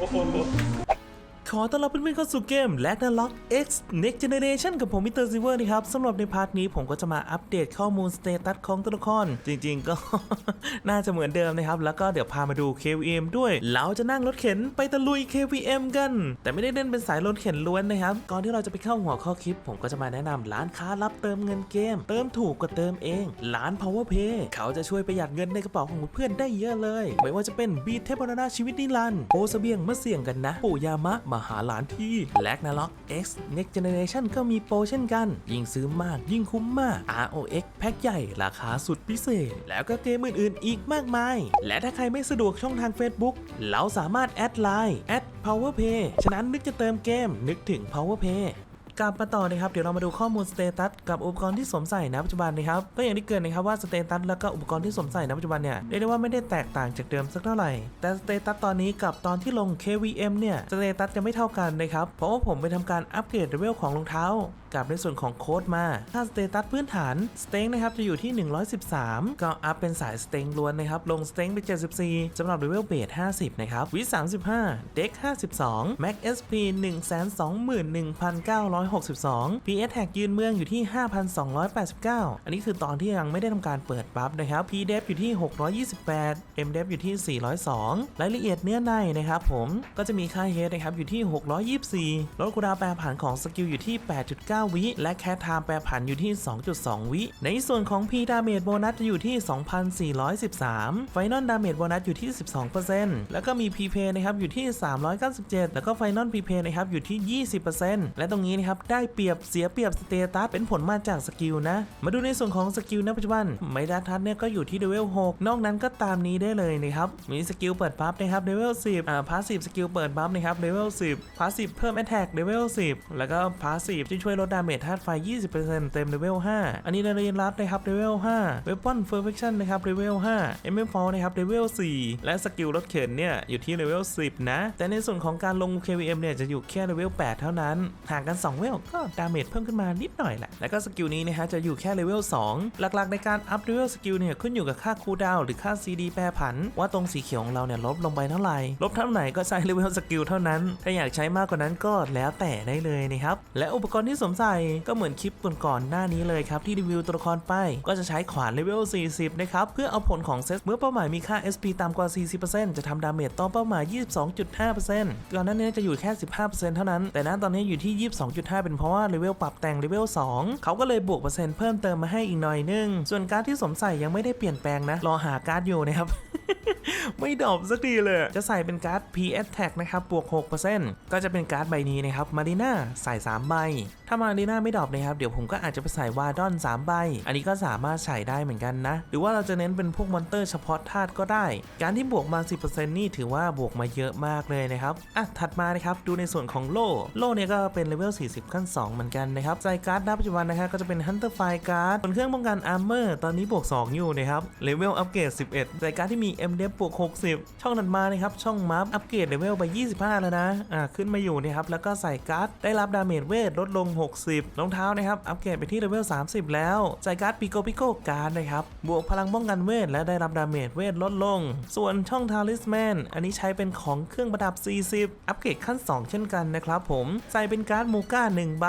어, 어, 어. ขอต้อนรับเพื่อนๆเข้าสู่เกม l a g n a r o k X Next Generation กับผมมิสเตอร์ซิเวอร์นะครับสำหรับในพาร์ทนี้ผมก็จะมาอัปเดตข้อมูลสเตตัสของตัวละคร จริงๆก็ น่าจะเหมือนเดิมนะครับ แล้วก็เดี๋ยวพามาดู KVM ด้วย เราจะนั่งรถเข็นไปตะลุย KVM กัน แต่ไม่ได้เล่นเป็นสายรถเข็นล้วนนะครับ ก่อนที่เราจะไปเข้าหัวข้อคลิป ผมก็จะมาแนะนำร้านค้ารับเติมเงินเกม เติมถูกกว่าเติมเอง ร้าน Power Pay เขาจะช่วยประหยัดเงินในกระเป๋าของเพื่อนได้เยอะเลย ไม่ว่าจะเป็นบีเทพนาชีวิตนิรันดร์โอเสเบียงมาเสี่ยงกันนะปู่ยามะมาหาหลานที่แลกนาล็อก X Next Generation ก็มีโปรเช่นกัน ยิ่งซื้อมากยิ่งคุ้มมาก ROX แพ็คใหญ่ราคาสุดพิเศษ แล้วก็เกมอื่นๆ อีกมากมาย และถ้าใครไม่สะดวกช่องทาง Facebook เราสามารถแอดไลน์แอด PowerPay ฉะนั้นนึกจะเติมเกมนึกถึง PowerPay กลับมาต่อนะครับเดี๋ยวเรามาดูข้อมูลสเตตัสกับอุปกรณ์ที่สวมใส่ณปัจจุบันนะครับก็อย่างที่เกิดนะครับว่าสเตตัสแล้วก็อุปกรณ์ที่สวมใส่ณปัจจุบันเนี่ยเรียกได้ว่าไม่ได้แตกต่างจากเดิมสักเท่าไหร่ แต่สเตตัสตอนนี้กับตอนที่ลง KVM เนี่ยสเตตัสจะไม่เท่ากันนะครับเพราะว่าผมไปทำการอัปเกรดเลเวลของรองเท้า กับในส่วนของโค้ดมา ถ้าสเตตัสพื้นฐานสเต็งนะครับจะอยู่ที่ 113 ก็อัพเป็นสายสเต็งล้วนนะครับ ลงสเต็งไป 74สำหรับเลเวลเบส50 นะครับ วิ 35 เด็ก 52 Max SP 121,962 PS แท็กยืนเมืองอยู่ที่ 5,289 อันนี้คือตอนที่ยังไม่ได้ทำการเปิดบัฟนะครับ PDEF อยู่ที่ 628 MDEF อยู่ที่ 402 รายละเอียดเนื้อในนะครับผมก็จะมีค่าเฮดนะครับอยู่ที่ 624ลดคูดาแปรผันของสกิลอยู่ที่ 8.9วิ และแคทไทม์แปรผันอยู่ที่ 2.2 วิ ในส่วนของ P ดาเมจโบนัสจะอยู่ที่ 2,413 Final Damage โบนัสอยู่ที่ 12%แล้วก็มี PP นะครับอยู่ที่ 397 แล้วก็ Final PP นะครับอยู่ที่ 20%และตรงนี้นะครับได้เปรียบเสียเปรียบสเตตัสเป็นผลมาจากสกิลนะ มาดูในส่วนของสกิลณปัจจุบันไมดาทัศน์เนี่ยก็อยู่ที่เลเวล6นอกนั้นก็ตามนี้ได้เลยนะครับ มีสกิลเปิดบัฟนะครับเลเวล10อ่าพาสซีฟสกิลเปิดบัฟนะครับเลเวล10พาสซีฟเพิ่มแอตแทกเลเวล10 แล้วก็พาสซีฟที่ช่วยลดดาเมจธาตุไฟ 20%เต็มเลเวล 5 อันนี้เราเรียนรับนะครับเลเวล5 Weapon Perfection นนะครับเลเวล5 MM Fall นะครับเลเวล 4 และสกิลรถเข็นเนี่ยอยู่ที่เลเวล 10 นะ แต่ในส่วนของการลง KVM เนี่ยจะอยู่แค่เลเวล 8 เท่านั้น ห่างกัน 2 เวล ก็ดาเมจเพิ่มขึ้นมานิดหน่อยแหละ แล้วก็สกิลนี้นะฮะจะอยู่แค่เลเวล 2 หลักๆ ในการอัพเลเวลสกิลเนี่ยขึ้นอยู่กับค่าคูลดาวน์หรือค่า CD แปรผัน ว่าตรงสีเขียวของเราเนี่ยลบลงไปเท่าไหร่ ลบเท่าไหร่ก็ใช้เลเวลสกิลเท่านั้น ถ้าอยากใช้มากกว่านั้นก็แล้วแต่ได้เลยนะครับ และอุปกรณ์ที่สวมใส่ ก็เหมือนคลิปก่อนๆหน้านี้เลยครับที่รีวิวตัวละครไป ก็จะใช้ขวานเลเวล 40 นะครับ เพื่อเอาผลของเซตเมื่อเป้าหมายมีค่า SP ต่ำกว่า 40%จะทำดาเมจต่อเป้าหมาย 22.5%ก่อนหน้านี้จะอยู่แค่ 15%เท่านั้น แต่ณตอนนี้อยู่ที่ 22.5 เป็นเพราะว่าเลเวลปรับแต่งเลเวล 2 เขาก็เลยบวกเปอร์เซ็นต์เพิ่มเติมมาให้อีกหน่อยนึง ส่วนการ์ดที่สมใส่ยังไม่ได้เปลี่ยนแปลงนะ รอหาการ์ดอยู่นะครับ ไม่ดอปสักทีเลย จะใส่เป็นการ์ด PS Tag นะครับ บวก 6%ก็จะเป็นการ์ดใบนี้นะครับ มารีนาใส่ 3 ใบ ถ้ามารีนาไม่ดรอปนะครับเดี๋ยวผมก็อาจจะไปใส่วาดอน3ใบ อันนี้ก็สามารถใส่ได้เหมือนกันนะ หรือว่าเราจะเน้นเป็นพวกมอนเตอร์เฉพาะธาตุก็ได้ การที่บวกมา 10%นี่ถือว่าบวกมาเยอะมากเลยนะครับอะถัดมานะครับดูในส่วนของโล่โล่เนี่ยก็เป็นเลเวล 40 ขั้น 2 เหมือนกันนะครับใส่การ์ดณปัจจุบันนะฮะก็จะเป็น Hunter Fire Guard บนเครื่องป้องกัน Armor ตอนนี้บวก 2 อยู่นะครับเลเวลอัปเกรด 11ใส่การ์ดที่มี m d e f บวก 60 ช่องถัดมานะครับช่องมัฟอัปเกรดเลเวลไป 25 แล้วนะอ่าขึ้นมาอยู่นะครับแล้วก็ใส่การ์ดได้รับดาเมจเวทลดลง 60รองเท้านะครับ อัปเกรดไปที่เลเวล 30 แล้วใส่การ์ดปิโกปิโกการ์ดนะครับ บวกพลังป้องกันเวท และได้รับดาเมจเวทลดลง ส่วนช่องทาลิสแมน อันนี้ใช้เป็นของเครื่องประดับ 40 อัปเกรดขั้น 2 เช่นกันนะครับผม ใส่เป็นการ์ดมูก้า1ใบ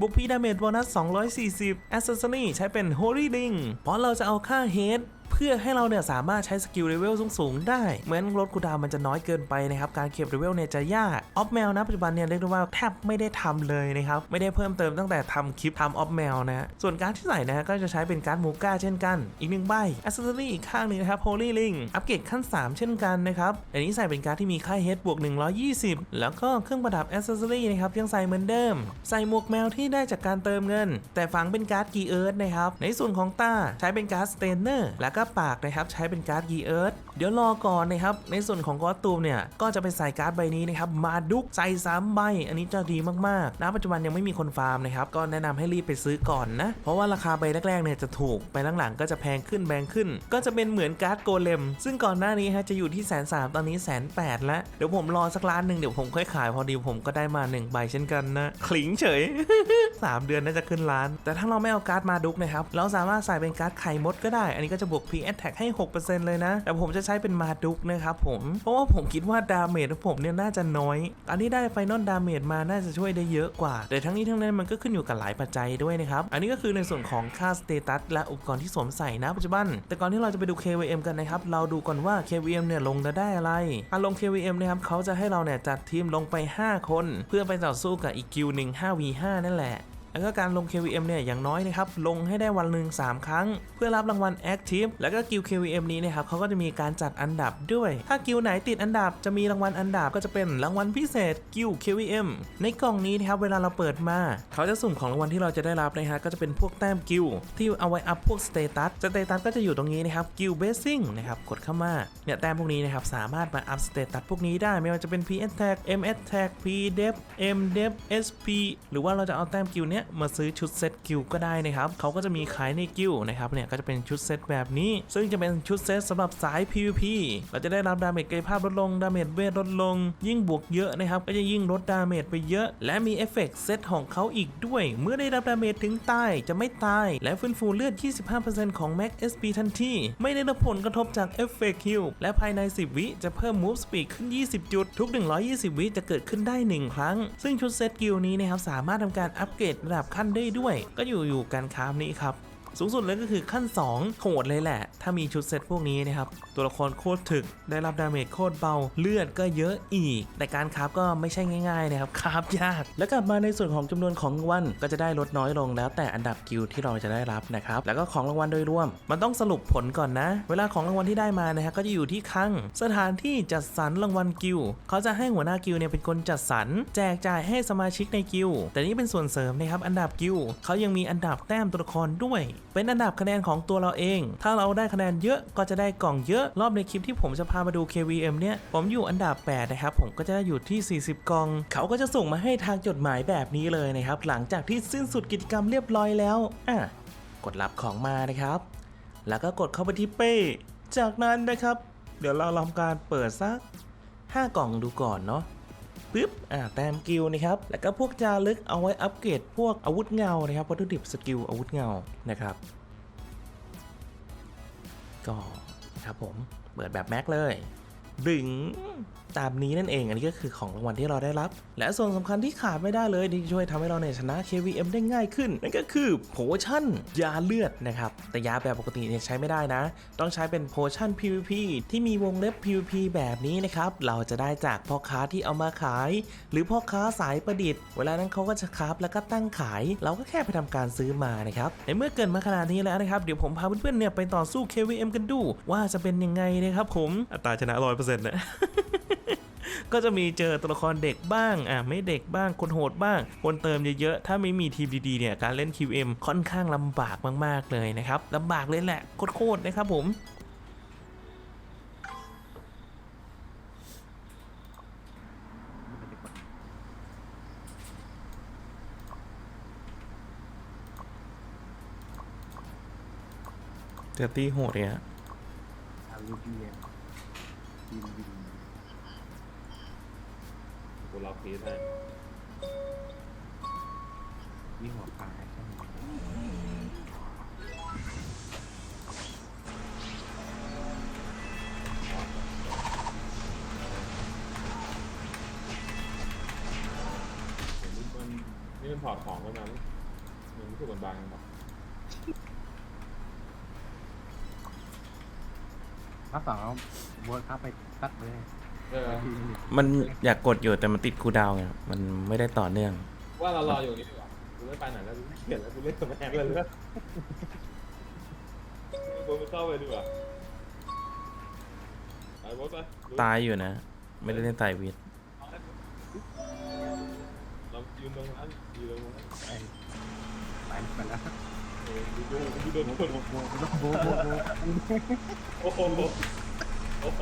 บุกพีดาเมจโบนัส 240แอสเซสซอรี่ใช้เป็น Holy Ring เพราะเราจะเอาค่าเฮด เพื่อให้เราเนี่ยสามารถใช้สกิลเลเวลสูงๆได้เหมือนลดคูดาวมันจะน้อยเกินไปนะครับ การเก็บเลเวลเนี่ยจะยากออฟแมวนะปัจจุบันเนี่ยเรียกได้ว่าแทบไม่ได้ทำเลยนะครับ ไม่ได้เพิ่มเติมตั้งแต่ทำคลิปทำออฟแมวนะส่วนการที่ใส่นะก็จะใช้เป็นการ์ดมูก้าเช่นกัน อีกหนึ่งใบอัซเซอรี่อีกข้างหนึ่งนะครับโฮลี่ลิงอัปเกรดขั้น 3 เช่นกันนะครับอันนี้ใส่เป็นการ์ดที่มีค่าเฮดบวก120 แล้วก็เครื่องประดับอัซเซอรี่นะครับยังใส่เหมือนเดิม ใส่หมวกแมวที่ได้จากการเติมเงิน แต่ฝังเป็นการ์ดกีเอิร์ธนะครับในส่วนของตาใช้เป็นการ์ดสเตนเนอร์แล้วก็ปากนะครับใช้เป็นการ์ดกีเอิร์ธเดี๋ยวรอก่อนนะครับในส่วนของคอตูมเนี่ยก็จะไปใส่การ์ดใบนี้นะครับมาดุกใส่สามใบอันนี้จะดีมากๆณปัจจุบันยังไม่มีคนฟาร์มนะครับก็แนะนำให้รีบไปซื้อก่อนนะ เพราะว่าราคาใบแรกๆเนี่ยจะถูกไปหลังๆก็จะแพงขึ้นแพงขึ้น ก็จะเป็นเหมือนการ์ดโกเลม ซึ่งก่อนหน้านี้ฮะจะอยู่ที่แสนสามตอนนี้แสนแปดแล้วเดี๋ยวผมรอสักล้านหนึ่งเดี๋ยวผมค่อยขายพอดีผมก็ได้มาหนึ่งใบเช่นกันนะขลิงเฉย 3 เดือนน่าจะขึ้นล้าน แต่ถ้าเราไม่เอาการ์ดมาดุกนะครับเราสามารถใส่เป็นการ์ดไข่มดก็ได้ อันนี้ก็จะบวก P Attack ให้ 6%เลยนะ แต่ผมจะใช้เป็นมาดุกนะครับผม เพราะว่าผมคิดว่าดาเมจของผมเนี่ยน่าจะน้อยอันที่ได้ไฟนอลดาเมจมาน่าจะช่วยได้เยอะกว่า แต่ทั้งนี้ทั้งนั้นมันก็ขึ้นอยู่กับหลายปัจจัยด้วยนะครับ อันนี้ก็คือในส่วนของค่าสเตตัสและอุปกรณ์ที่สวมใส่นะปัจจุบัน แต่ก่อนที่เราจะไปดู KVM กันนะครับ เราดูก่อนว่า KVM เนี่ยลงจะได้อะไรการลง KVM นะครับเขาจะให้เราเนี่ยจัดทีมลงไป 5 คน เพื่อไปต่อสู้กับอีกกิวหนึ่ง 5v5 นั่นแหละ แล้วก็การลง KVM เนี่ยอย่างน้อยนะครับลงให้ได้วันหนึ่ง3 ครั้ง เพื่อรับรางวัล Active แล้วก็กิล KVM นี้นะครับเขาก็จะมีการจัดอันดับด้วย ถ้ากิลไหนติดอันดับจะมีรางวัลอันดับก็จะเป็นรางวัลพิเศษกิล KVM ในกล่องนี้นะครับเวลาเราเปิดมาเขาจะสุ่มของรางวัลที่เราจะได้รับนะฮะก็จะเป็นพวกแต้มกิลที่เอาไว้อัพพวกสเตตัสสเตตัสก็จะอยู่ตรงนี้นะครับกิลเบสซิ่งนะครับกดเข้ามาเนี่ยแต้มพวกนี้นะครับสามารถมาอัพสเตตัสพวกนี้ได้ไม่ว่าจะเป็น P Attack M Attack P Dep M Dep SP หรือว่าเราจะเอาแต้มกิลเนี้ยมาซื้อชุดเซตกิลก็ได้นะครับเขาก็จะมีขายในกิลนะครับเนี่ยก็จะเป็นชุดเซตแบบนี้ ซึ่งจะเป็นชุดเซตสำหรับสาย PVP เราจะได้รับดาเมจกายภาพลดลงดาเมจเวทลดลง ยิ่งบวกเยอะนะครับก็จะยิ่งลดดาเมจไปเยอะ และมีเอฟเฟกต์เซตของเขาอีกด้วย เมื่อได้รับดาเมจถึงตายจะไม่ตาย และฟื้นฟูเลือด 25%ของ Max SP ทันทีไม่ได้รับผลกระทบจากเอฟเฟกต์ฮิลและภายใน 10 วิจะเพิ่ม Move Speed ขึ้น 20 จุด ทุก 120 วิจะเกิดขึ้นได้ 1 ครั้ง ซึ่งชุดเซตกิลนี้นะครับสามารถทำการอัปเกรดดับขั้นได้ด้วย ก็อยู่อยู่การคราฟนี้ครับ สูงสุดเลยก็คือขั้น 2 โหดเลยแหละ ถ้ามีชุดเซตพวกนี้นะครับ ตัวละครโคตรถึก ได้รับดาเมจโคตรเบา เลือดก็เยอะอีก แต่การคราฟก็ไม่ใช่ง่ายๆนะครับ คราฟยาก แล้วกลับมาในส่วนของจำนวนของรางวัลก็จะได้ลดน้อยลงแล้วแต่อันดับกิลที่เราจะได้รับนะครับ แล้วก็ของรางวัลโดยรวม มันต้องสรุปผลก่อนนะ เวลาของรางวัลที่ได้มานะฮะก็จะอยู่ที่คลังสถานที่จัดสรรรางวัลกิลเขาจะให้หัวหน้ากิลเนี่ยเป็นคนจัดสรรแจกจ่ายให้สมาชิกในกิลแต่นี่เป็นส่วนเสริมนะครับอันดับกิลเขายังมีอันดับแต้มตัวละครด้วย เป็นอันดับคะแนนของตัวเราเอง ถ้าเราได้คะแนนเยอะก็จะได้กล่องเยอะ รอบในคลิปที่ผมจะพามาดู KVM เนี่ย ผมอยู่อันดับ 8 นะครับ ผมก็จะได้อยู่ที่ 40 กล่อง เขาก็จะส่งมาให้ทางจดหมายแบบนี้เลยนะครับ หลังจากที่สิ้นสุดกิจกรรมเรียบร้อยแล้ว อะ กดรับของมานะครับ แล้วก็กดเข้าไปที่เป้ จากนั้นนะครับ เดี๋ยวเราลองการเปิดสัก 5 กล่องดูก่อนเนาะ ปึ๊บอ่าแต้มกิลนะครับแล้วก็พวกจารึกเอาไว้อัปเกรดพวกอาวุธเงานะครับวัตถุดิบสกิลอาวุธเงานะครับก็ครับผมเปิดแบบแม็กเลยดึง ตามนี้นั่นเอง อันนี้ก็คือของรางวัลที่เราได้รับ และส่วนสำคัญที่ขาดไม่ได้เลยที่ช่วยทำให้เราเนี่ยชนะ KVM ได้ง่ายขึ้น นั่นก็คือโพชั่นยาเลือดนะครับ แต่ยาแบบปกติเนี่ยใช้ไม่ได้นะ ต้องใช้เป็นโพชั่น PVP ที่มีวงเล็บ PVP แบบนี้นะครับ เราจะได้จากพ่อค้าที่เอามาขาย หรือพ่อค้าสายประดิษฐ์ เวลานั้นเขาก็จะคราฟแล้วก็ตั้งขาย เราก็แค่ไปทำการซื้อมานะครับ ในเมื่อเกินมาขนาดนี้แล้วนะครับ เดี๋ยวผมพาเพื่อนๆเนี่ยไปต่อสู้ KVM กันดู ว่าจะเป็นยังไงนะครับผม อัตราชนะ100%นะ ก็จะมีเจอตัวละครเด็กบ้างอะไม่เด็กบ้างคนโหดบ้าง คนเติมเยอะๆถ้าไม่มีทีมดีๆเนี่ยการเล่น QM ค่อนข้างลำบากมากๆเลยนะครับลำบากเลยแหละโคตรๆนะครับผมเจอตีโหดเนี่ยอาลูเบียบินบิน กูล็อกพีซให้วิ่งหัวปลาใช่ไหมเห็นมันนี่มันถอดของกันมามั้ยมันรู้สึกมันบางปะถ้าสองเอาบวชเข้าไปตัดเลย เออทีนี้มันอยากกดอยู่แต่มันติดคูลดาวน์ไงมันไม่ได้ต่อเนื่อง ว่าเรารออยู่นี่ดีกว่ากูไม่ไปไหนแล้วกูเกลียดแล้วกูเล่นกับแม็กเลยเลยกูไปเข้าไปดีกว่าไปบอสไปตายอยู่นะ ไม่ได้เล่นไตรวิทย์เรายืนตรงนั้นยืนตรงนั้นไปไปไปแล้วเออดูดูดูโดนคนโบโบโบโบโบโอ้โหโอ้โห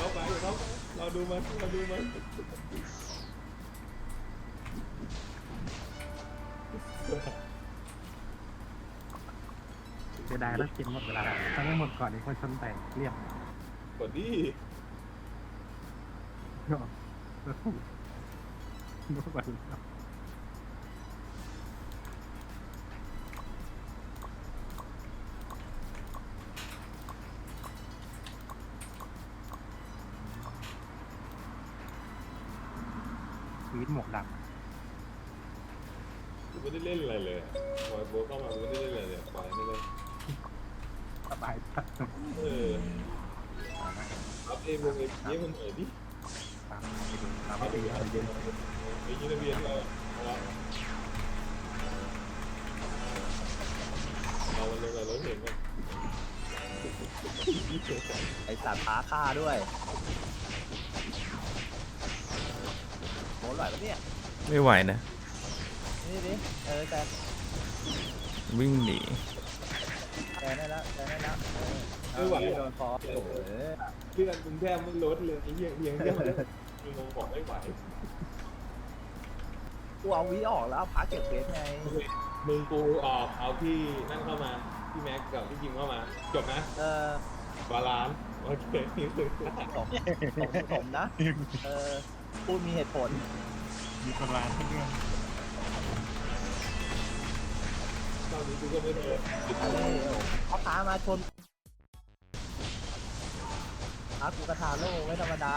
เดี๋ยวเข้าไปเดี๋ยวเข้าไปเราดูมันเราดูมันจะได้แล้วกินหมดเวลาถ้าไม่หมดก่อนนี่คนชนแตกเรียบกดดิก็ดูก่อนว กดกูไม่ได้เล่นอะไรเลยอะพอโบทเข้ามากูไม่ได้เล่นอะไรเลยปล่อยไม่เล่นำสบายจัดเอออัพเอ็มวงเอ็มเยี่ยมันหน่อยดิตามไปดูตามไปดูอะไรเย็นไอ้ยี่ระเบียนเราเอาละเอามันลงกับรถเห็นกันไอสัตว์ท้าฆ่าด้วย ไหวปะเนี่ยไม่ไหวนะ นี่ดิเออแต่วิ่งหนีแต่ได้แล้วแต่ได้แล้วเออไม่ไหว โดนคอโอ้โหเพื่อนกรุงเทพมันลดเลยไอ้เหี้ยเพียงเดียวมึงบอกไม่ไหวกูเอาวีออกแล้วเอาพักเก็บเพชรไงมึงกูออกเอาพี่นั่นเข้ามาพี่แม็กกับพี่จิมเข้ามาจบนะเออบาลานซ์โอเคนี่คือสมสมสมนะเออ พูดมีเหตุผล มีคนร้านเพื่อนตอนนี้กูก็ไม่ได้อะไรเขาท้ามาชนท้ากูกระทาโลกไม่ธรรมดา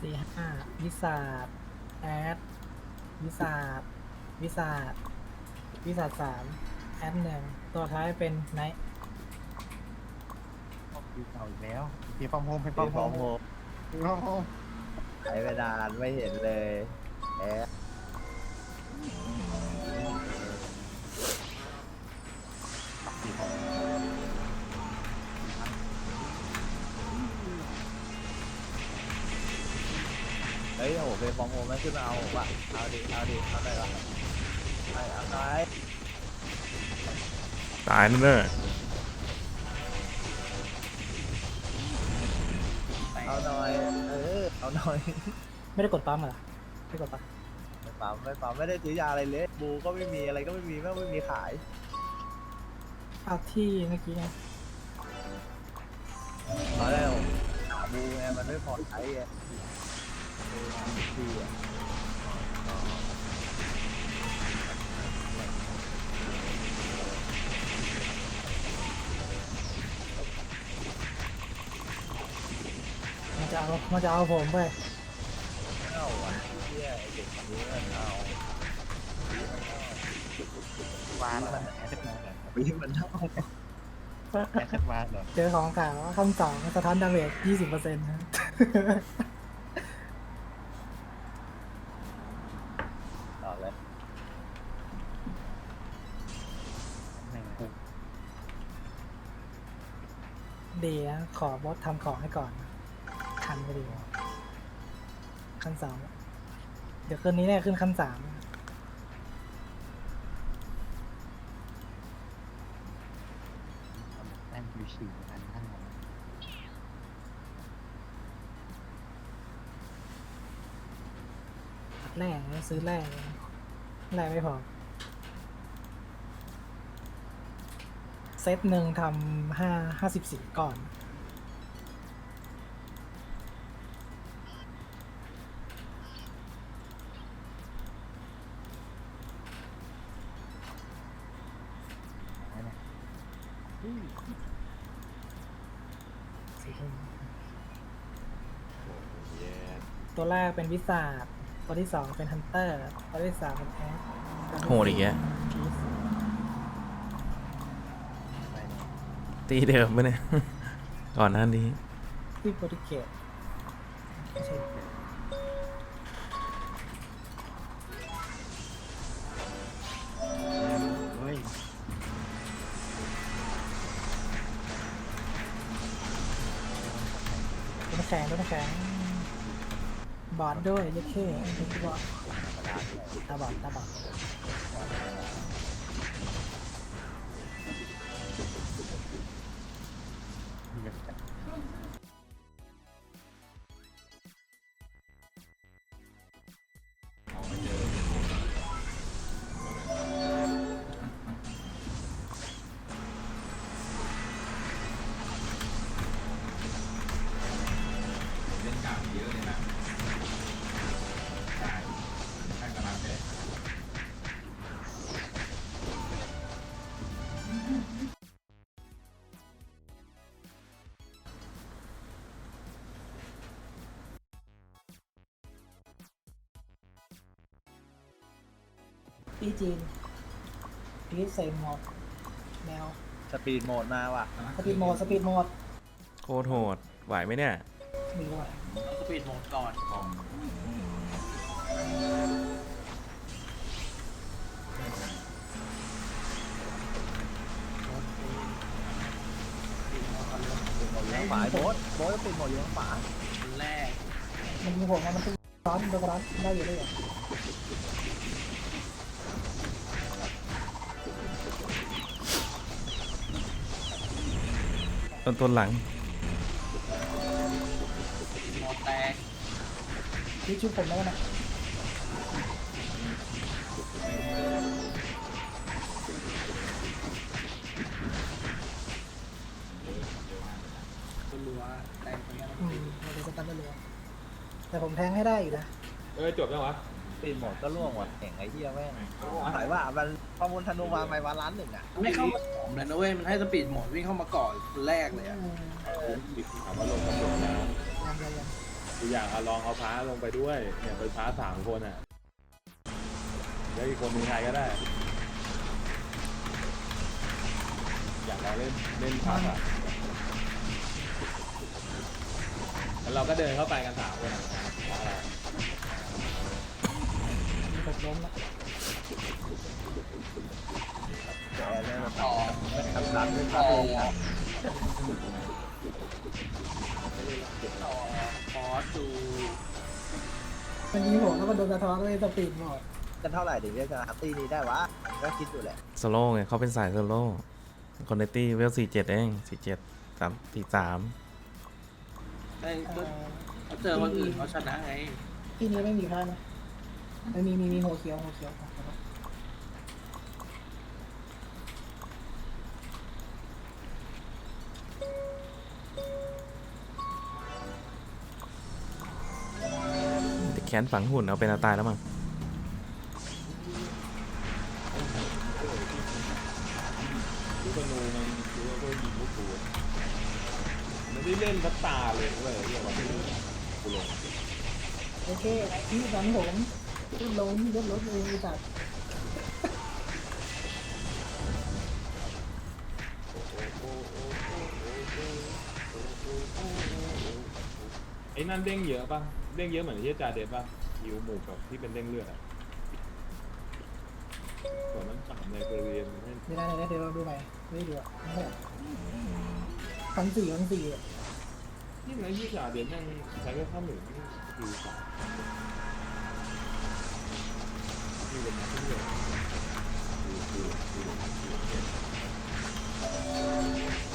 สี่ห้าวิสาดแอดวิสาดวิสาดวิสาดสามแอดหนึ่งตัวท้ายเป็นไนท์ ดีเก่าอีกแล้วเพียฟอมโฮมเพียฟปีอมฟโฮองมโฮเพียฟอมโฮมใช้เวลานไม่เห็นเลยแอดเฮ้ยโอ้โหเป็นฟองโฮไม่ขึ้นมาเอาผมว่ะเอาดิ เอาดิ เอาได้ปะไปเอาหน่อยตายแน่เนอะเอา หน่อย ไม่ได้กดปั๊มเหรอไม่กดปั๊มไม่ปั๊มไม่ปั๊มไม่ได้ซื้อยาอะไรเลยบูก็ไม่มีอะไรก็ไม่มีแม่งไม่มีขายเอาที่เมื่อกี้ไงตอนแรกผมหาบูไงมันไม่พอใช้ไงเออดีอะ เอามันจะเอาผมไปเอาอะเฮียไอ้เด็กคนนี้มันเอาวานแล้วแอสเซทมาเหรอปีมันเอาแอสเซทมาเหรอเจอของกลางว่าคำสองสะท้อนดาเมจยี่สิบเปอร์เซ็นต์นะ ต่อเลยหนึ่งปุ๊บดีนะขอบอสทำของให้ก่อน ทันพอดีขั้นสองเดี๋ยวคืนนี้เนี่ยขึ้นขั้นสามแต้มชิวๆกันทั้งหมดแร่ซื้อแร่แร่ไม่พอ เซตหนึ่งทำห้าห้าสิบสี่ก่อน แย่ ตัว แรกเป็นวิสาดตัวที่สองเป็นฮันเตอร์ตัวที่สามเป็นแอดตัวที่โหดอีกแกพีซตีเดิมปะเนี่ย ก่อนหน้านี้ที่โปรตุเกส บอดด้วยเยัดเข้เป็นบอดตาบอดตาบอด ตีจีนพีเซมหมดแนวสปีดโหมดมาว่ะสปีดโหมดสปีดโหมดโคตรโหดไหวไหมเนี่ย มีด้วยสปีดโหมดก่อนทางขวาไอ้โบ๊ทโบ๊ทสปีดโหมดอยู่ทางขวาอันแรกมันมีผมนะมันตึงร้อนโดนร้อนได้อยู่ได้อยู่ นต้นหลังโหมดแตกพี่ชุบผมแล้วนะรัวๆแตกเหมือนกันอืมเราจะสตันได้เลยแต่ผมแทงให้ได้อยู่นะ เอ้ยจบยังวะส ปีดโหมดก็ล่วงว่ะแข่งไอ้เหี้ยแม่งหายว่ามันประมูลธนูมาไม่วันล้านหนึ่งอะไม่เข้ามาผมเลยนะเว้ย มันให้สปีดโหมดวิ่งเข้ามาก่อนคนแรกเลยอะถามว่าลงตำรวจแล้วยังยังยังกูอยากเอาลองเอาพาลงไปด้วย เนี่ยไปพาสามคนอะแล้วอีกคนหนึงใครก็ได้ อยากลองเล่นเล่นพาสอะแล้วเราก็เดินเข้าไปกันสามคนอะ ล้มแล้วแต่เนี่ยมันต่อคำสั่งด้วยคต่รัอบเลยนะต่อฟอสดูมันยิงผมแล้วก็โดนสะท้อนด้วยสปีดโหมดกันเท่าไหร่ถึงจะชนะตีนี้ได้วะก็คิดอยู่แหละโซโล่ไงเขาเป็นสายโซโล่คนในตี้เวลสี่เจ็ดเองสี่เจ็ดสามสี่สามไอ้เอ่ก็อเขาเจอคนอื่นเขาชนะไง ที่นี้ไม่มีพลาดนะ ไม่มีมีมีหัวเขียวหัวเขียวแต่แขนฝังหุ่นเอาเป็นเอาตายแล้วมั้งลูกธนูมันคือว่าเพื่อยิงลูกตูนมันไม่ได้เล่นพัตตาเลยเว้ยเรียกว่ากูลงโอเคที่ตอนผม รถล้มรถรถเองจัดไอ้นั่นเด้งเยอะป่ะ เด้งเยอะเหมือนที่จ่าเด็ดป่ะยิวหมู่กับที่เป็นเด้งเลือดอะส่วนนั้นสามในบริเวณให้ไม่ได้เลยนะเดี๋ยวเราดูใหม่ไม่ดูอะไม่ได้พันสี่พันสี่อะที่ไหนที่จ่าเด็ดแม่งใช้แค่ข้าหนึ่งนี่คือสาม นี่เ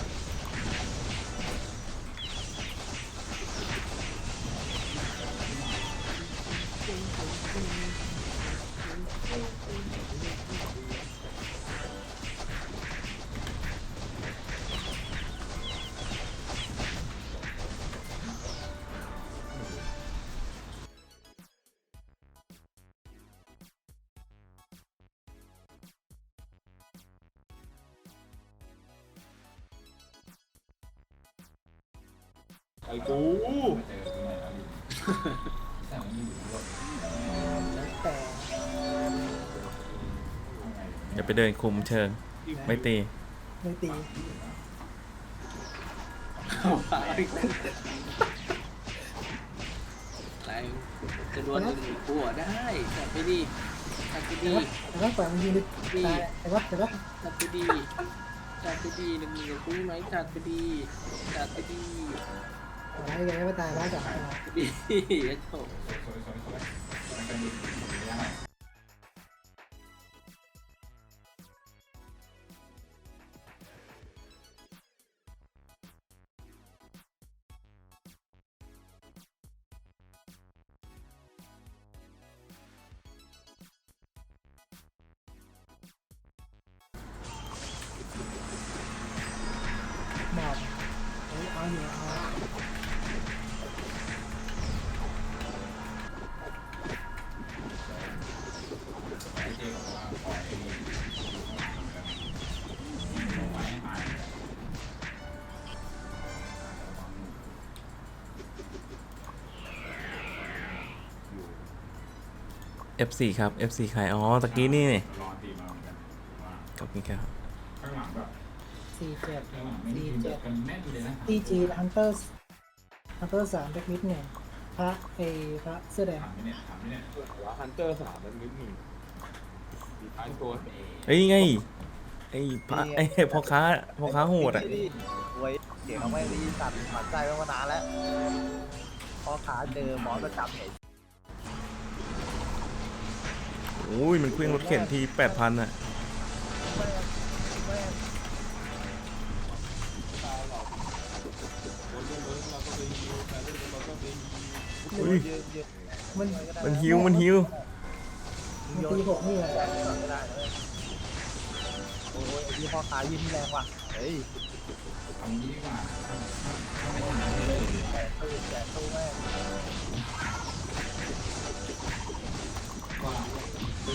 อดดูดูดูดูไอ้กูแต่อย่าไปเดินคุมเชิง ไม่ตี ไม่ตีเอาไปอะไรจะโดนหนึ่งหัวได้จัดไปดีจัดไปแต่ดีว่าแต่ว่าปล่อยมันยิงดิตายแต่ว่าแต่ว่าจัดไปดีจัดไปดีหนึ่งหนึ่งกับกูไหมจัดไปดีจัดไปดี อะไรกันไม่ตายแล้วจับดีไอ้โถ F4 ครับ F4 ใครอ๋อตะกี้นี่นี่รอตีมาเหมือนกันว่าขอบคุณครับข้างหลังแบบสี่เจ็ดข้างหลังไม่ได้ยินแบบกันแน่นเลยนะทีจีฮันเตอร์ฮันเตอร์สามแบ็คมิดหนึ่งพระเอพระเสื้อแดงถามไม่เนี่ยถามไม่เนี่ยว่าฮันเตอร์สามมันนิดหนึ่งดีท้ายตัวเฮ้ยไงไอ้พระไอ้พ่อค้าพ่อค้าโหดอะไว้เสียงเขาไม่ได้ยินสัตว์หมันใจมานานแล้วพอขาเจอหมอประจำเนี่ อุ้ยมันเครื่องรถเข็นทีแปดพันอะอุ้ยมันมันหิวมันหิวมันตีหกนี่แหละไม่ได้เลยโอ้ยยี่พ่อขายิงแรงว่ะเฮ้ยทำดีกว่าแกตู้แกตู้แม่ เอ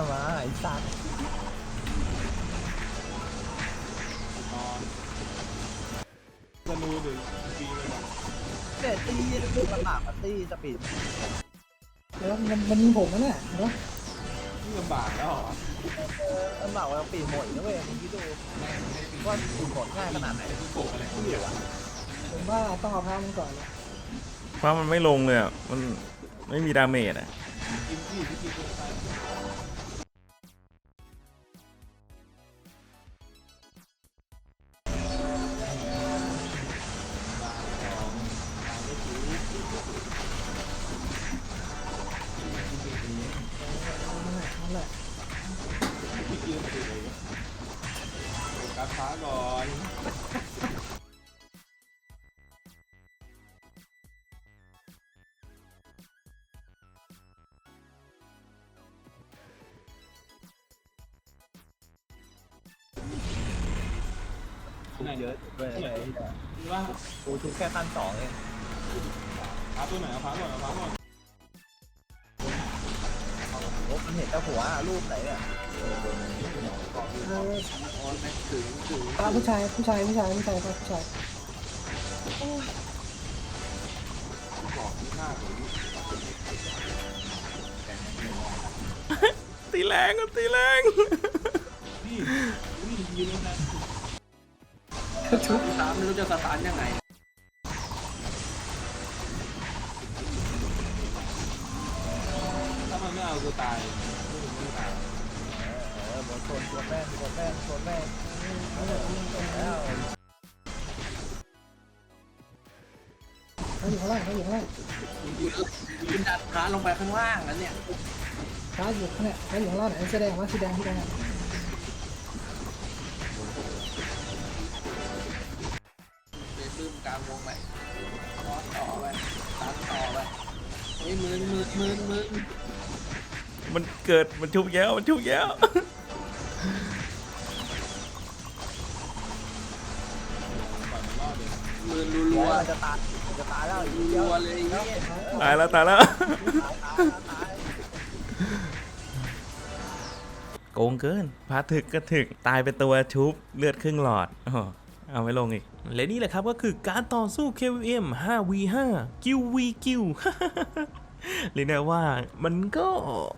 ามาไอ้สัตว์นอนธนูหนึ่งปีเลยนะเด็ดตีมันหนักมันตีสปีดแล้วมันมันยิงผมนะเนี่ยเห็นปะนี่ลำบากแล้วเหรอเออมันหนักว่าปีดหมดนะเว้ยมึงคิดดูว่าปีดหมดง่ายขนาดไหนที่โกงอะไรที่เหลือผมว่าต้องเอาพระมันก่อนเล เพราะมันไม่ลงเลยอะ มันไม่มีดาเมจอะ แค่ขั้นสองเองพาตัวไหนเอาพาก่อนเอาพาก่อนโอ้มันเห็นแต่หัวรูปไหนเนี่ยเออโอ้ยไม่ถึงถึงพระผู้ชายผู้ชายผู้ชายผู้ชายผู้ชายตีแรงอะตีแรงนี่นี่ยืนแล้วนะชุดสามไม่รู้จะสตาร์ทยังไง กูตายไม่ตายเออบนชนชนแม่งชนแม่งชนแม่งแล้วเขาอยู่ข้างล่างเขาอยู่ข้างล่างยืนดัดขาลงไปข้างล่างแล้วเนี่ยพระอยู่ข้างเนี่ยพระอยู่ข้างล่างไหนเสื้อแดงวะสีแดงสีแดงเดินลืมกลางวงไปนอนต่อไปตัดต่อไปเฮ้ยมืนมืนมืนมืน มันเกิดมันชุบแย้วมันชุบแย้วมืนรัวจะตายจะตายแล้วรัวเลยเนี่ยตายแล้วตายแล้วโกงเกินพาถึกก็ถึกตายเป็นตัวชุบเลือดครึ่งหลอดอ้อเอาไว้ลงอีก และนี่แหละครับก็คือการต่อสู้ KVM 5v5 กิว v กิว เรียกได้ว่ามันก็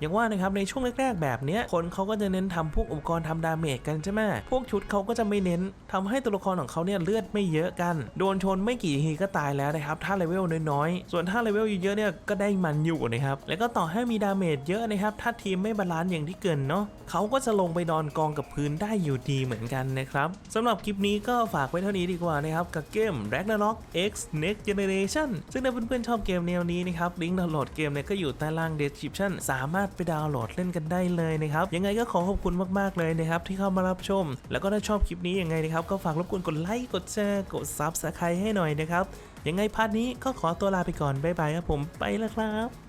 อย่างว่านะครับในช่วงแรกๆแบบเนี้ยคนเขาก็จะเน้นทำพวกอุปกรณ์ทำดาเมจกันใช่ไหมพวกชุดเขาก็จะไม่เน้นทำให้ตัวละครของเขาเนี่ยเลือดไม่เยอะกัน โดนชนไม่กี่ทีก็ตายแล้วนะครับถ้าเลเวลน้อยๆส่วนถ้าเลเวลเยอะๆเนี่ยก็ได้มันอยู่นะครับแล้วก็ต่อให้มีดาเมจเยอะนะครับถ้าทีมไม่บาลานซ์อย่างที่เกินเนาะเขาก็จะลงไปนอนกองกับพื้นได้อยู่ดีเหมือนกันนะครับสำหรับคลิปนี้ก็ฝากไว้เท่านี้ดีกว่านะครับกับเกม Ragnarok X Next Generation ซึ่งถ้าเพื่อนๆชอบเกมแนวนี้นะครับลิงก์ดาวน์โหลดเกมเนี่ยก็อยู่ใต้ล่าง description สามารถไปดาวน์โหลดเล่นกันได้เลยนะครับ ยังไงก็ขอขอบคุณมากๆเลยนะครับที่เข้ามารับชม แล้วก็ถ้าชอบคลิปนี้ยังไงนะครับก็ฝากรบกวนกดไลค์กดแชร์กด Subscribe ให้หน่อยนะครับยังไงพาร์ทนี้ก็ขอตัวลาไปก่อนบ๊ายบายครับผมไปแล้วครับ